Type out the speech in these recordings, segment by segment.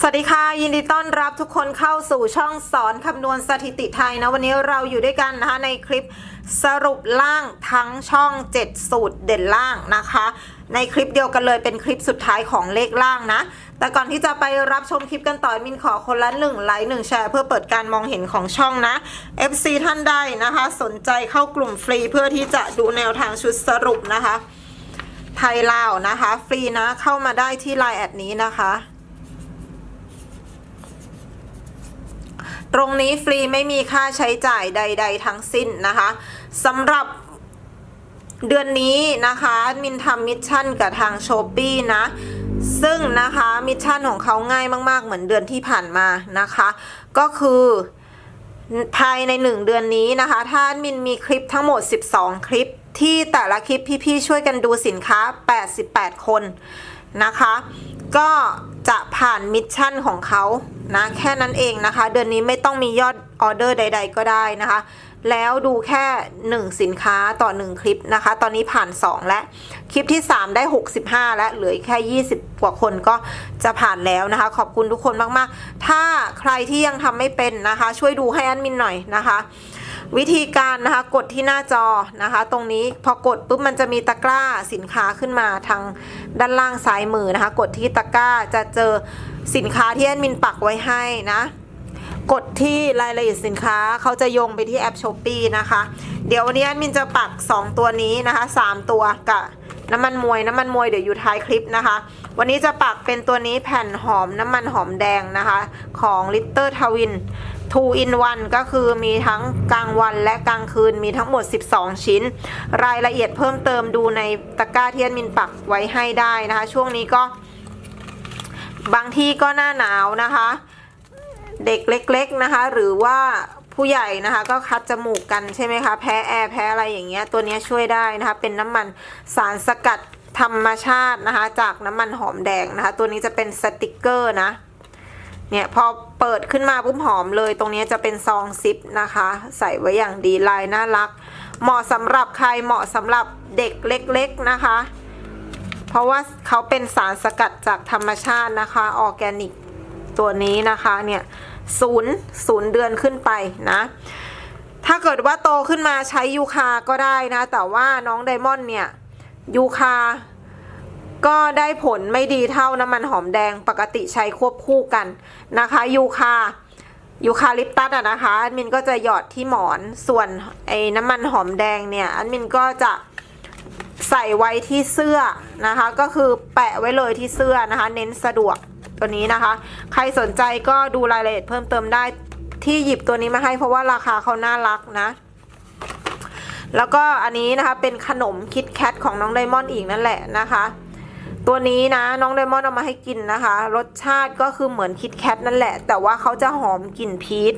สวัสดีค่ะ ยินดีต้อนรับทุกคนเข้าสู่ช่องสอนคำนวณสถิติไทยนะวันนี้เราอยู่ด้วยกันนะคะในคลิปสรุปล่างทั้งช่อง 7 สูตรเด่นล่างนะคะ ในคลิปเดียวกันเลยเป็นคลิปสุดท้ายของเลขล่างนะ แต่ก่อนที่จะไปรับชมคลิปกันต่อมินขอคนละ1ไลค์1แชร์เพื่อเปิดการมองเห็นของช่องนะ FC ท่านใดนะคะ สนใจเข้ากลุ่มฟรีเพื่อที่จะดูแนวทางชุดสรุปนะคะ ไทยลาวนะคะ ฟรีนะเข้ามาได้ที่ไลน์แอดนี้นะคะ ตรงนี้ฟรีไม่มีค่าใช้จ่ายใด ๆ ทั้งสิ้นนะคะสำหรับเดือนนี้นะคะมินทำมิชชั่นกับทางโชปี้นะซึ่งนะคะมิชชั่นของเขาง่ายมาก ๆ เหมือนเดือนที่ผ่านมานะคะ ก็คือภายใน 1 เดือนนี้นะคะถ้ามินมีคลิปทั้งหมด 12 คลิป ที่แต่ละคลิปพี่ๆช่วยกันดูสินค้า 88 คนนะคะ ก็จะผ่านมิชชั่นของเขา นะแค่นั้นเองนะคะ เดือนนี้ไม่ต้องมียอดออเดอร์ใด ๆ ก็ได้นะคะ แล้วดูแค่ 1 สินค้าต่อ 1 คลิปนะคะ ตอนนี้ผ่าน 2 แล้วคลิปที่ 3 ได้ 65 แล้วเหลือแค่ 20 กว่าคนก็จะผ่านแล้วนะคะ ขอบคุณทุกคนมากๆ ถ้าใครที่ยังทำไม่เป็นนะคะ ช่วยดูให้แอดมินหน่อยนะคะวิธีการนะคะกดที่หน้าจอนะคะ ตรงนี้พอกดปุ๊บมันจะมีตะกร้าสินค้าขึ้นมาทางด้านล่างซ้ายมือนะคะ กดที่ตะกร้าจะเจอ สินค้าที่แอดมินปักไว้ให้นะ กดที่รายละเอียดสินค้าเขาจะโยงไปที่แอปช้อปปีนะคะ เดี๋ยววันนี้แอดมินจะปัก 2 ตัวนี้นะคะ 3 ตัวกับน้ำมันมวยน้ำมันมวยเดี๋ยวอยู่ท้ายคลิปนะคะ วันนี้จะปักเป็นตัวนี้แผ่นหอมน้ำมันหอมแดงนะคะ ของลิตเตอร์ทวิน2 in 1 ก็คือมีทั้งกลางวันและกลางคืนมีทั้งหมด 12 ชิ้น รายละเอียดเพิ่มเติมดูในตะกร้าที่แอดมินปักไว้ให้ได้นะคะ ช่วงนี้ก็ บางที่ก็หน้าหนาวนะคะ เด็กเล็กๆนะคะ หรือว่าผู้ใหญ่นะคะ ก็คัดจมูกกันใช่ไหมคะ แพ้แอร์แพ้อะไรอย่างเงี้ยตัวนี้ช่วยได้นะคะ เป็นน้ำมันสารสกัดธรรมชาตินะคะ จากน้ำมันหอมแดงนะคะ ตัวนี้จะเป็นสติกเกอร์นะเนี่ยพอเปิดขึ้นมาปุ๊บหอมเลยตรงนี้จะเป็นซองซิปนะคะ ใส่ไว้อย่างดีลายน่ารัก เหมาะสำหรับใครเหมาะสำหรับเด็กเล็ก ๆนะคะ เพราะว่าเขาเป็นสารสกัดจากธรรมชาตินะคะ ออร์แกนิกตัวนี้นะคะเนี่ยศูนย์ศูนย์เดือนขึ้นไปนะ ถ้าเกิดว่าโตขึ้นมาใช้ยูคาก็ได้นะ แต่ว่าน้องไดมอนด์เนี่ยยูคาก็ได้ผลไม่ดีเท่าน้ำมันหอมแดงปกติใช้ควบคู่กันนะคะยูคายูคาลิปตัสอะนะคะอันมินก็จะหยอดที่หมอนส่วนไอ้น้ำมันหอมแดงเนี่ยอันมินก็จะ ใส่ไว้ที่เสื้อนะคะ ก็คือแปะไว้เลยที่เสื้อนะคะ เน้นสะดวกตัวนี้นะคะ ใครสนใจก็ดูรายละเอียดเพิ่มเติมได้ที่หยิบตัวนี้มาให้เพราะว่าราคาเขาน่ารักนะ แล้วก็อันนี้นะคะเป็นขนมคิดแคทของน้องไดมอนด์อีกนั่นแหละนะคะ ตัวนี้นะน้องไดมอนด์เอามาให้กินนะคะ รสชาติก็คือเหมือนคิดแคทนั่นแหละ แต่ว่าเขาจะหอมกลิ่นพีช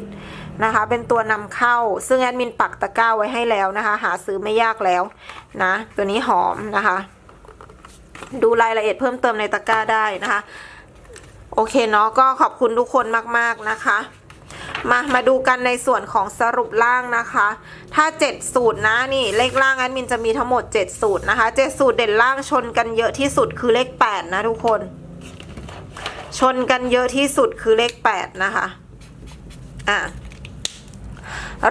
นะคะ เป็นตัวนำเข้า ซึ่งแอดมินปักตะกร้าไว้ให้แล้วนะคะ หาซื้อไม่ยากแล้วนะ ตัวนี้หอมนะคะ ดูรายละเอียดเพิ่มเติมในตะกร้าได้นะคะ โอเคเนาะก็ขอบคุณทุกคนมากๆนะคะมามาดูกันในส่วนของสรุปล่างนะคะ ถ้า 7 สูตรนะนี่เลขล่างแอดมินจะมีทั้งหมด 7 สูตรนะคะ 7 สูตรเด่นล่างชนกันเยอะที่สุดคือเลข 8 นะทุกคน ชนกันเยอะที่สุดคือเลข 8 นะคะ อะ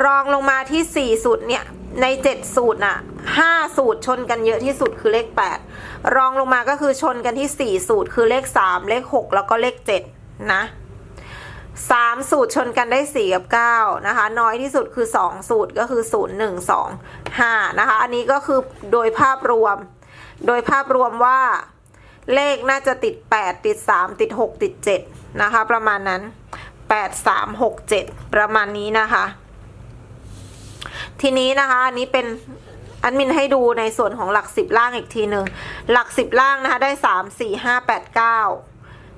รองลงมาที่ 4 สูตรเนี่ย ใน 7 สูตรน่ะ5สูตรชนกันเยอะที่สุดคือเลข 8 รองลงมาก็คือชนกันที่ 4 สูตรคือเลข 3 เลข 6 แล้วก็เลข 7 นะสามสูตรชนกันได้สี่กับเก้านะคะ น้อยที่สุดคือสองสูตรก็คือศูนย์หนึ่งสองห้านะคะ อันนี้ก็คือโดยภาพรวม โดยภาพรวมว่าเลขน่าจะติดแปดติดสามติดหกติดเจ็ดนะคะ ประมาณนั้นแปดสามหกเจ็ดประมาณนี้นะคะ ทีนี้นะคะอันนี้เป็นอันมินให้ดูในส่วนของหลักสิบล่างอีกทีหนึ่งหลักสิบล่างนะคะได้สามสี่ห้าแปดเก้า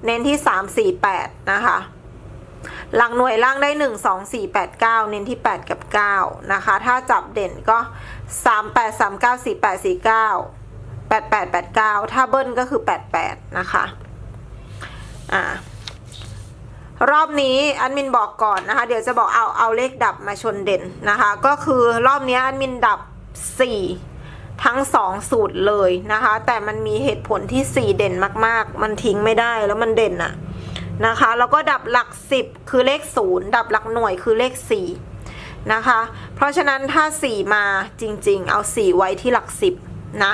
เน้นที่สามสี่แปดนะคะหลักหน่วยล่างได้1 2 4 8 9เก้าเน้นที่8กับ9นะคะ ถ้าจับเด่นก็3 8 3 9 4 8 4 9 8 8 8 9ถ้าเบิ้ลก็คือ88นะคะ อ่า รอบนี้อันมินบอกก่อนนะคะ เดี๋ยวจะบอกเอาเอาเลขดับมาชนเด่นนะคะ ก็คือรอบนี้อันมินดับ 4 ทั้ง 2 สูตรเลยนะคะ แต่มันมีเหตุผลที่ 4 เด่นมากๆ มันทิ้งไม่ได้แล้วมันเด่นอะนะคะ แล้วก็ดับหลัก 10 คือเลข 0 ดับหลักหน่วยคือเลข 4 นะคะ เพราะฉะนั้นถ้า 4 มาจริงๆ เอา 4 ไว้ที่หลัก 10 นะ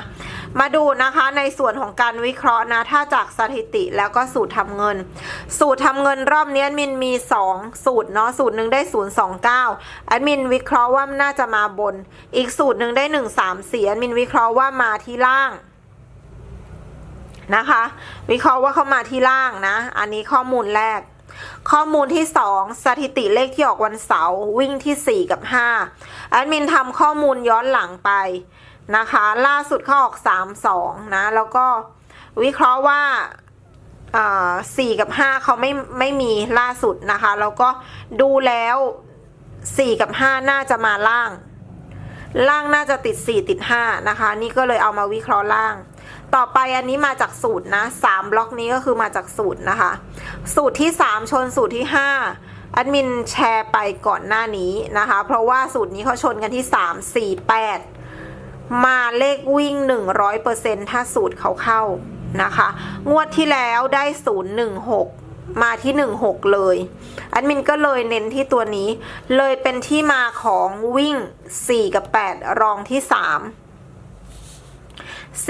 มาดูนะคะในส่วนของการวิเคราะห์นะ ถ้าจากสถิติแล้วก็สูตรทำเงิน สูตรทำเงินรอบนี้แอดมินมี 2 สูตรเนาะสูตรหนึ่งได้ 029แอดมินวิเคราะห์ว่าน่าจะมาบน อีกสูตรหนึ่งได้ 134แอดมินวิเคราะห์ว่ามาที่ล่างนะคะ วิเคราะห์ว่าเขามาที่ล่างนะ อันนี้ข้อมูลแรกข้อมูลที่ 2 สถิติเลขที่ออกวันเสาร์วิ่งที่ 4 กับ5แอดมินทำข้อมูลย้อนหลังไป นะคะ ล่าสุดเขาออก3 2นะ แล้วก็วิเคราะห์ว่าสี่กับ5เขาไม่ไม่มีล่าสุดนะคะ แล้วก็ดูแล้ว4กับ5น่าจะมาล่าง ล่างน่าจะติด4ติด5นะคะ นี่ก็เลยเอามาวิเคราะห์ล่าง ต่อไปอันนี้มาจากสูตรนะ3บล็อกนี้ก็คือมาจากสูตรนะคะ สูตรที่3ชนสูตรที่5แอดมินแชร์ไปก่อนหน้านี้นะคะ เพราะว่าสูตรนี้เขาชนกันที่3 4 8 มาเลขวิ่ง 100%ถ้าสูตรเขาเข้านะคะ งวดที่แล้วได้ 016 มาที่ 16 เลยแอดมินก็เลยเน้นที่ตัวนี้ เลยเป็นที่มาของวิ่ง 4 กับ 8 รองที่ 3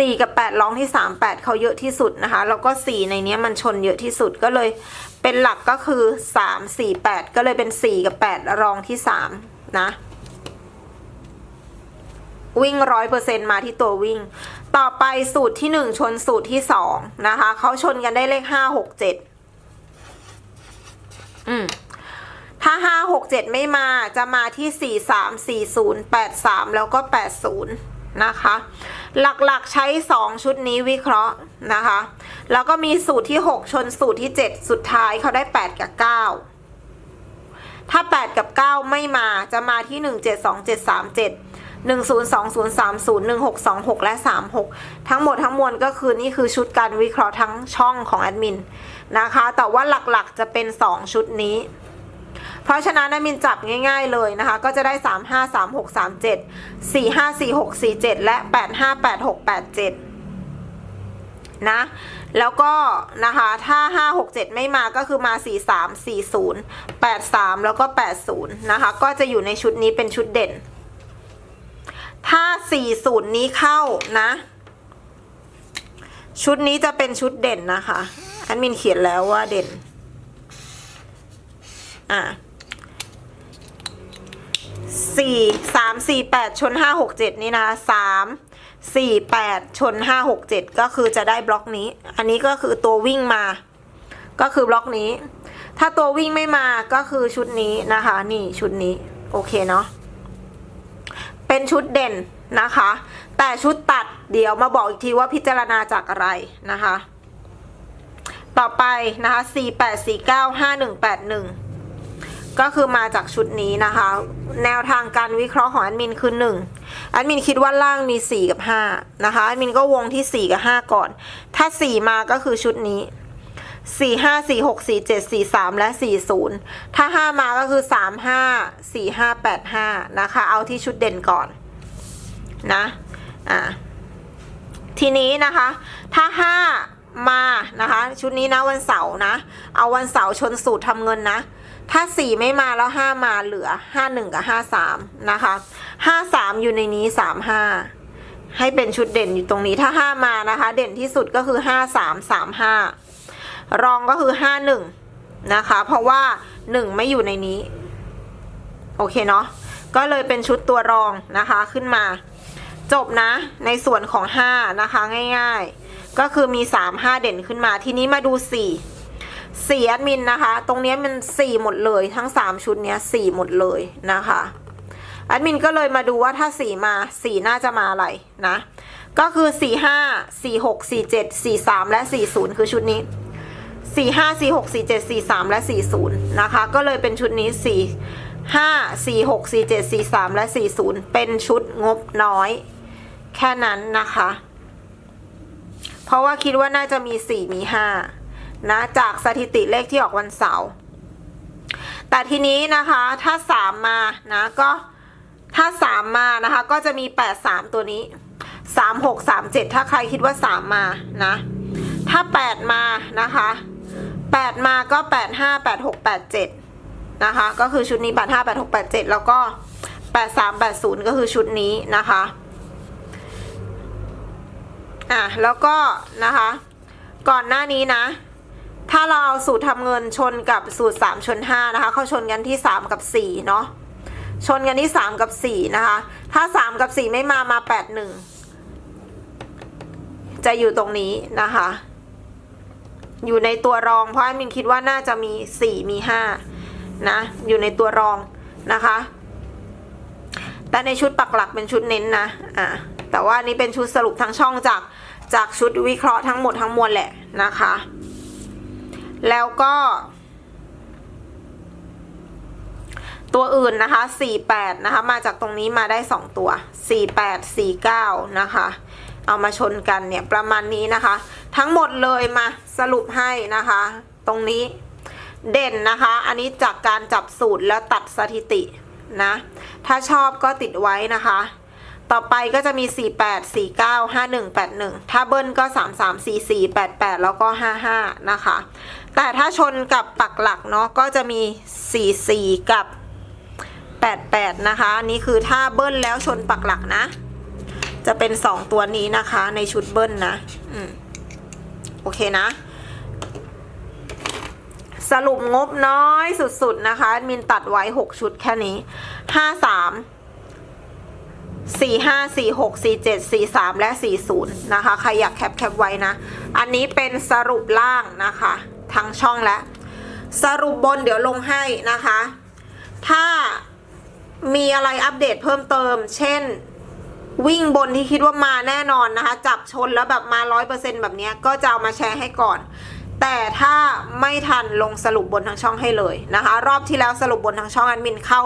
4 กับ 8รองที่ 3 8 เขาเยอะที่สุดนะคะ แล้วก็ 4 ในนี้มันชนเยอะที่สุดก็เลยเป็นหลักก็คือ 3 4 8 ก็เลยเป็น 4 กับ 8 รองที่ 3 นะ วิ่งร้อยเปอร์เซ็นมาที่ตัววิ่ง ต่อไปสูตรที่หนึ่งชนสูตรที่สองนะคะเขาชนกันได้เลขห้าหกเจ็ดอืมถ้าห้าหกเจ็ดไม่มาจะมาที่สี่สามสี่ศูนย์แปดสามแล้วก็แปดศูนย์นะคะ หลักๆใช้สองชุดนี้วิเคราะห์นะคะ แล้วก็มีสูตรที่หกชนสูตรที่เจ็ดสุดท้ายเขาได้แปดกับเก้าถ้า 8 กับ 9 ไม่มาจะมาที่ 1 7 2 7 3 7 1 0 2 0 3 0 1 6 2 6 และ 36 ทั้งหมดทั้งมวลก็คือนี่คือชุดการวิเคราะห์ทั้งช่องของแอดมินนะคะ แต่ว่าหลักๆจะเป็น 2 ชุดนี้ เพราะฉะนั้นแอดมินจับง่าย ๆเลยนะคะ ก็จะได้ 3 5 3 6 3 7 4 5 4 6 4 7 และ 8 5 8 6 8 7นะแล้วก็นะคะถ้า 5 6 7 ไม่มาก็คือมา 4 3 4 0 8 3 แล้วก็ 80 นะคะ ก็จะอยู่ในชุดนี้เป็นชุดเด่น ถ้า 40 นี้เข้านะ ชุดนี้จะเป็นชุดเด่นนะคะแอดมินเขียนแล้วว่าเด่น อะสี่สามสี่แปดชนห้าหกเจ็ดนี่นะสามสี่แปดชนห้าหกเจ็ดก็คือจะได้บล็อกนี้ อันนี้ก็คือตัววิ่งมา ก็คือบล็อกนี้ ถ้าตัววิ่งไม่มาก็คือชุดนี้นะคะ นี่ชุดนี้ โอเคเนาะ เป็นชุดเด่นนะคะ แต่ชุดตัดเดี๋ยวมาบอกอีกทีว่าพิจารณาจากอะไรนะคะ ต่อไปนะคะสี่แปดสี่เก้าห้าหนึ่งแปดหนึ่งก็คือมาจากชุดนี้นะคะ แนวทางการวิเคราะห์ของแอดมินคือ 1 แอดมินคิดว่าล่างมี 4 กับ 5 นะคะ แอดมินก็วงที่ 4 กับ 5 ก่อน ถ้า 4 มาก็คือชุดนี้ 4 5 4 6 4 7 4 3และ40ถ้า5มาก็คือ3 5 4 5 8 5นะคะ เอาที่ชุดเด่นก่อนนะอ่าทีนี้นะคะ ถ้า5มานะคะ ชุดนี้นะวันเสาร์นะ เอาวันเสาร์ชนสูตรทำเงินนะ ถ้า4ไม่มาแล้ว5มาเหลือ51กับ53นะคะ53อยู่ในนี้35ให้เป็นชุดเด่นอยู่ตรงนี้ถ้า5มานะคะ เด่นที่สุดก็คือ53 35 รองก็คือ51นะคะ เพราะว่า1ไม่อยู่ในนี้ โอเคเนาะก็เลยเป็นชุดตัวรองนะคะขึ้นมา จบนะในส่วนของ5นะคะง่ายๆ ก็คือมี3 5เด่นขึ้นมา ทีนี้มาดู4สี่แอดมินนะคะ ตรงนี้มันสี่หมดเลยทั้งสามชุดเนี้ยสี่หมดเลยนะคะแอดมินก็เลยมาดูว่าถ้าสี่มาสี่น่าจะมาอะไรนะ ก็คือสี่ห้าสี่หกสี่เจ็ดสี่สามและสี่ศูนย์คือชุดนี้ สี่ห้าสี่หกสี่เจ็ดสี่สามและสี่ศูนย์นะคะ ก็เลยเป็นชุดนี้สี่ห้าสี่หกสี่เจ็ดสี่สามและสี่ศูนย์เป็นชุดงบน้อย แค่นั้นนะคะ เพราะว่าคิดว่าน่าจะมีสี่มีห้านะ จากสถิติเลขที่ออกวันเสาร์แต่ทีนี้นะคะถ้าสามมานะก็ถ้าสามมานะคะก็จะมีแปดสามตัวนี้สามหกสามเจ็ดถ้าใครคิดว่าสามมานะถ้าแปดมานะคะ แปดมาก็แปดห้าแปดหกแปดเจ็ดนะคะ ก็คือชุดนี้แปดห้าแปดหกแปดเจ็ดแล้วก็แปดสามแปดศูนย์ก็คือชุดนี้นะคะอะแล้วก็นะคะ ก่อนหน้านี้นะ ถ้าเราเอาสูตรทำเงินชนกับสูตร 3 ชน 5 นะคะ เขาชนกันที่ 3 กับ 4 เนาะชนกันที่ 3 กับ 4 นะคะ ถ้า 3 กับ 4 ไม่มามา 8 1 จะอยู่ตรงนี้นะคะ อยู่ในตัวรองเพราะแอดมินคิดว่าน่าจะมี 4 มี 5 นะ อยู่ในตัวรองนะคะ แต่ในชุดปักหลักเป็นชุดเน้นนะอะแต่ว่านี่เป็นชุดสรุปทั้งช่องจากจากชุดวิเคราะห์ทั้งหมดทั้งมวลแหละนะคะ แล้วก็ ตัวอื่นนะคะ 48 นะคะ มาจากตรงนี้มาได้ 2 ตัว 48 49 นะคะ เอามาชนกันเนี่ยประมาณนี้นะคะ ทั้งหมดเลยมาสรุปให้นะคะ ตรงนี้เด่นนะคะ อันนี้จากการจับสูตรแล้วตัดสถิตินะ ถ้าชอบก็ติดไว้นะคะ ต่อไปก็จะมี 48 49 51 81 ถ้าเบิ้ลก็ 33 44 88 แล้วก็ 55 นะคะ แต่ถ้าชนกับปักหลักเนาะก็จะมี 44 กับ 88 นะคะอันนี่คือถ้าเบิ้ลแล้วชนปักหลักนะ จะเป็น2ตัวนี้นะคะในชุดเบิ้ลนะอืมโอเคนะ สรุปงบน้อยสุดๆนะคะมินตัดไว้ 6 ชุดแค่นี้ 53สี่ห้าสี่หกสี่เจ็ดสี่สามและสี่ศูนย์นะคะ ใครอยากแคปแคปไว้นะ อันนี้เป็นสรุปล่างนะคะ ทั้งช่องและสรุปบนเดี๋ยวลงให้นะคะ ถ้ามีอะไรอัปเดตเพิ่มเติม เช่น วิ่งบนที่คิดว่ามาแน่นอนนะคะ จับชนแล้วแบบมาร้อยเปอร์เซ็นแบบนี้ก็จะเอามาแชร์ให้ก่อน แต่ถ้าไม่ทันลงสรุปบนทั้งช่องให้เลยนะคะ รอบที่แล้วสรุปบนทั้งช่องแอดมินเข้า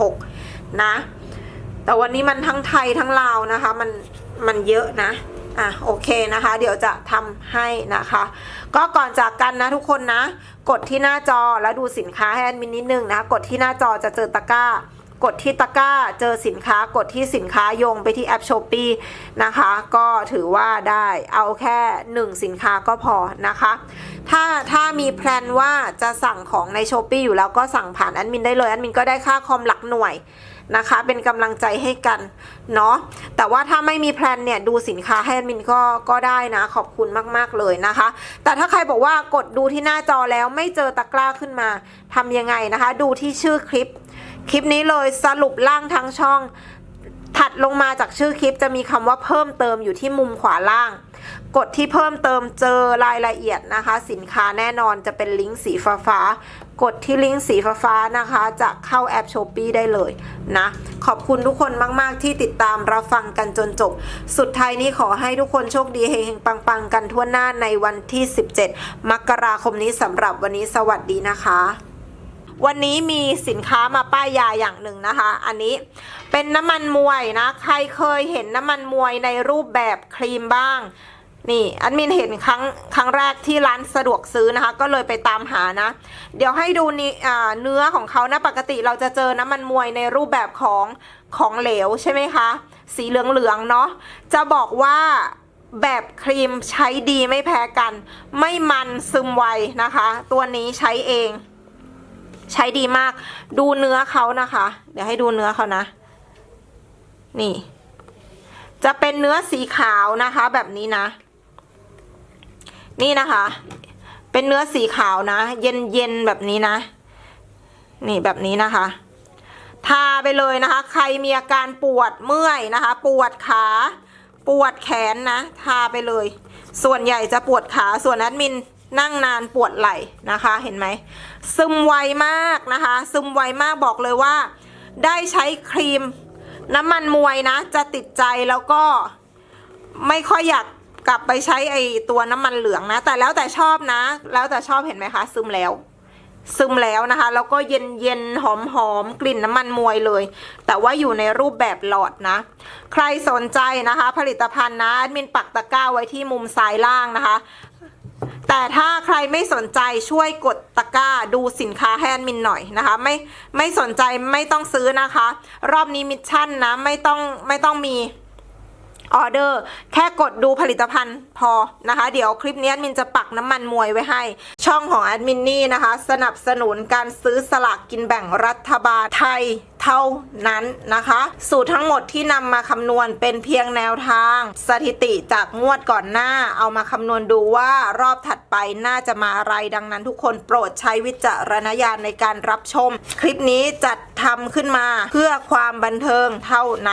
706 นะ แต่วันนี้มันทั้งไทยทั้งลาวนะคะ มันมันเยอะนะอะโอเคนะคะ เดี๋ยวจะทำให้นะคะ ก็ก่อนจากกันนะทุกคนนะ กดที่หน้าจอแล้วดูสินค้าให้แอดมินนิดนึงนะ กดที่หน้าจอจะเจอตะกร้า กดที่ตะกร้าเจอสินค้ากดที่สินค้าโยงไปที่แอปช้อปปีนะคะ ก็ถือว่าได้เอาแค่ 1 สินค้าก็พอนะคะ ถ้าถ้ามีแพลนว่าจะสั่งของในช้อปปีอยู่แล้วก็สั่งผ่านแอดมินได้เลยแอดมินก็ได้ค่าคอมหลักหน่วยนะคะเป็นกำลังใจให้กันเนาะแต่ว่าถ้าไม่มีแพลนเนี่ยดูสินค้าให้แอดมินก็ก็ได้นะขอบคุณมากๆเลยนะคะ แต่ถ้าใครบอกว่ากดดูที่หน้าจอแล้วไม่เจอตะกร้าขึ้นมาทำยังไงนะคะ ดูที่ชื่อคลิป คลิปนี้เลยสรุปล่างทั้งช่อง ถัดลงมาจากชื่อคลิปจะมีคำว่าเพิ่มเติมอยู่ที่มุมขวาล่าง กดที่เพิ่มเติมเจอรายละเอียดนะคะ สินค้าแน่นอนจะเป็นลิงก์สีฟ้าฟากดที่ลิงก์สีฟ้าฟาๆนะคะ จะเข้าแอป s h อ p e e ได้เลยนะ ขอบคุณทุกคนมากๆ ที่ติดตามรับฟังกันจนจบ สุดท้ายนี้ขอให้ทุกคนโชคดีเฮงๆ ปังๆ กันทั่วหน้าในวันที่ 17 มกราคมนี้สำหรับวันนี้สวัสดีนะคะ วันนี้มีสินค้ามาป้ายยาอย่างหนึ่งนะคะ อันนี้เป็นน้ำมันมวยนะ ใครเคยเห็นน้ำมันมวยในรูปแบบครีมบ้าง นี่อันมินเห็นครั้งครั้งแรกที่ร้านสะดวกซื้อนะคะ ก็เลยไปตามหานะ เดี๋ยวให้ดูนี่อ่าเนื้อของเขานะ ปกติเราจะเจอน้ำมันมวยในรูปแบบของของเหลวใช่ไหมคะ สีเหลืองๆเนาะ จะบอกว่าแบบครีมใช้ดีไม่แพ้กัน ไม่มันซึมไวนะคะ ตัวนี้ใช้เอง ใช้ดีมาก ดูเนื้อเขานะคะ เดี๋ยวให้ดูเนื้อเขานะ นี่ จะเป็นเนื้อสีขาวนะคะ แบบนี้นะ นี่นะคะ เป็นเนื้อสีขาวนะ เย็นเย็นๆแบบนี้นะ นี่แบบนี้นะคะ ทาไปเลยนะคะ ใครมีอาการปวดเมื่อยนะคะ ปวดขาปวดแขนนะ ทาไปเลย ส่วนใหญ่จะปวดขาส่วนแอดมิน นั่งนานปวดไหล่นะคะเห็นไหมซึมไวมากนะคะ ซึมไวมากบอกเลยว่า ได้ใช้ครีมน้ำมันมวยนะ จะติดใจแล้วก็ไม่ค่อยอยากกลับไปใช้ไอตัวน้ำมันเหลืองนะ แต่แล้วแต่ชอบนะ แล้วแต่ชอบเห็นไหมคะ ซึมแล้ว ซึมแล้วนะคะ แล้วก็เย็นเย็นหอมหอมกลิ่นน้ำมันมวยเลย แต่ว่าอยู่ในรูปแบบหลอดนะ ใครสนใจนะคะ ผลิตภัณฑ์นะแอดมินปักตะกร้าไว้ที่มุมซ้ายล่างนะคะ แต่ถ้าใครไม่สนใจช่วยกดตะกร้าดูสินค้าแฮนด์มินหน่อยนะคะ ไม่ไม่สนใจไม่ต้องซื้อนะคะ รอบนี้มิชชั่นนะไม่ต้องไม่ต้องมี ออเดอร์ แค่กดดูผลิตภัณฑ์พอนะคะ เดี๋ยวคลิปนี้แอดมินจะปักน้ำมันมวยไว้ให้ ช่องของแอดมินนี่นะคะ สนับสนุนการซื้อสลากกินแบ่งรัฐบาลไทยเท่านั้นนะคะ สูตรทั้งหมดที่นำมาคำนวณเป็นเพียงแนวทาง สถิติจากงวดก่อนหน้า เอามาคำนวณดูว่ารอบถัดไปน่าจะมาอะไรดังนั้นทุกคนโปรดใช้วิจารณญาณในการรับชม คลิปนี้จัดทำขึ้นมาเพื่อความบันเทิงเท่านั้น